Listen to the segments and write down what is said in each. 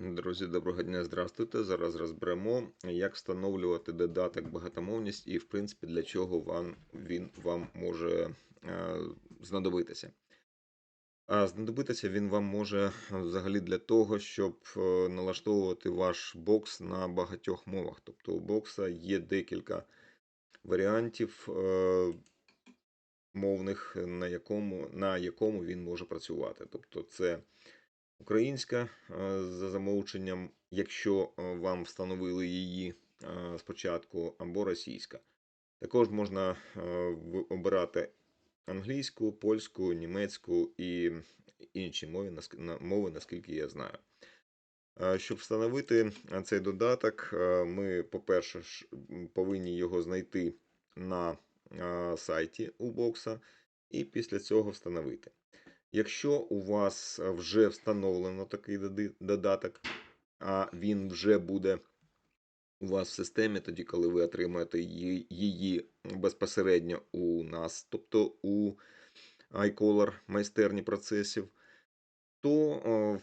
Друзі, доброго дня, здравствуйте. Зараз розберемо, як встановлювати додаток багатомовність і, в принципі, для чого вам, він вам може е, знадобитися. А знадобитися він вам може взагалі для того, щоб е, налаштовувати ваш бокс на багатьох мовах. Тобто у бокса є декілька варіантів е, мовних, на якому, на якому він може працювати. Тобто це українська е, за замовченням, якщо е, вам встановили її е, спочатку, або російська. Також можна обирати англійську, польську, німецьку і інші мови, мови, наскільки я знаю. Щоб встановити цей додаток, ми, по-перше, повинні його знайти на сайті у бокса і після цього встановити. Якщо у вас е, вже встановлено такий додаток, а він вже буде у вас в системі, тоді, коли ви отримаєте її, безпосередньо у нас, тобто у iColor майстерні процесів, то,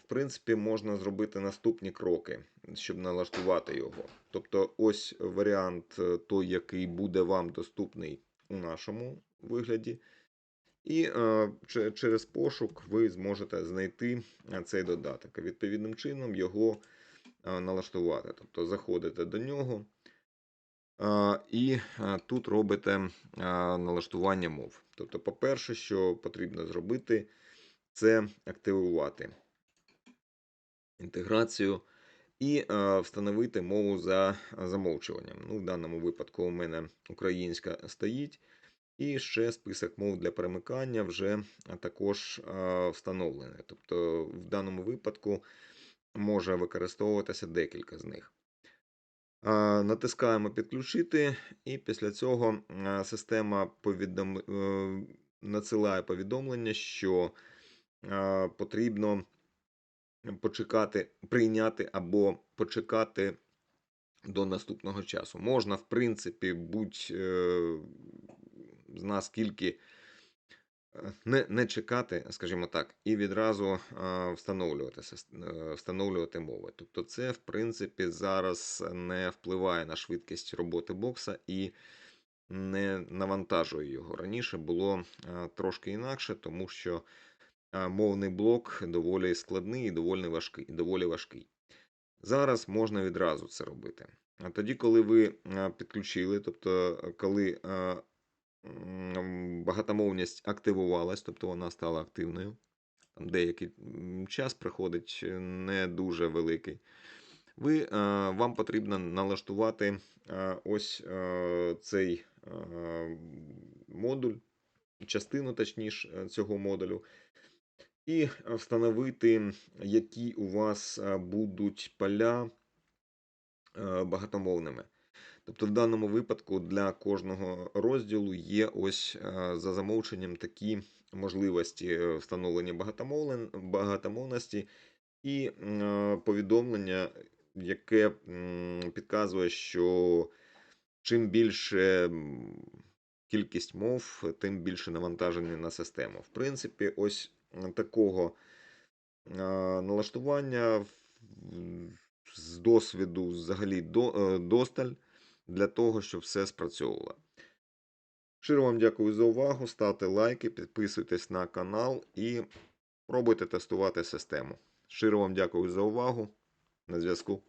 в принципі, можна зробити наступні кроки, щоб налаштувати його. Тобто, ось варіант е, той, який буде вам доступний у нашому вигляді. І е, через пошук ви зможете знайти е, цей додаток. Відповідним чином його е, налаштувати. Тобто заходите до нього е, і е, тут робите е, налаштування мов. Тобто, по-перше, що потрібно зробити, це активувати інтеграцію і е, встановити мову за замовчуванням. Ну, в даному випадку у мене українська стоїть. І ще список мов для перемикання вже також е, встановлений. Тобто в даному випадку може використовуватися декілька з них. Е, Натискаємо підключити, і після цього е, система повідом... е, надсилає повідомлення, що е, потрібно почекати, прийняти або почекати до наступного часу. Можна, в принципі, будь е, з нас е, не, не чекати, скажімо так, і відразу встановлювати, е, встановлювати мови. Тобто, це, в принципі, зараз не впливає на швидкість роботи бокса і не навантажує його. Раніше було е, трошки інакше, тому що мовний блок доволі складний і доволі важкий. Доволі важкий. Зараз можна відразу це робити. А тоді, коли ви підключили, тобто коли багатомовність активувалась, тобто вона стала активною, там деякий час приходить е, не дуже великий. Ви, е, вам потрібно налаштувати е, ось цей модуль, частину точніше цього модулю, і встановити, які у вас будуть поля багатомовними. Тобто в даному випадку для кожного розділу є ось е, за замовченням такі можливості е, встановлення багатомовності і е, повідомлення, яке підказує, що чим більше кількість мов, тим більше навантаження на систему. В принципі, ось такого налаштування з досвіду взагалі досталь для того, щоб все спрацьовувало. Щиро вам дякую за увагу. Ставте лайки, підписуйтесь на канал і пробуйте тестувати систему. Щиро вам дякую за увагу. На зв'язку.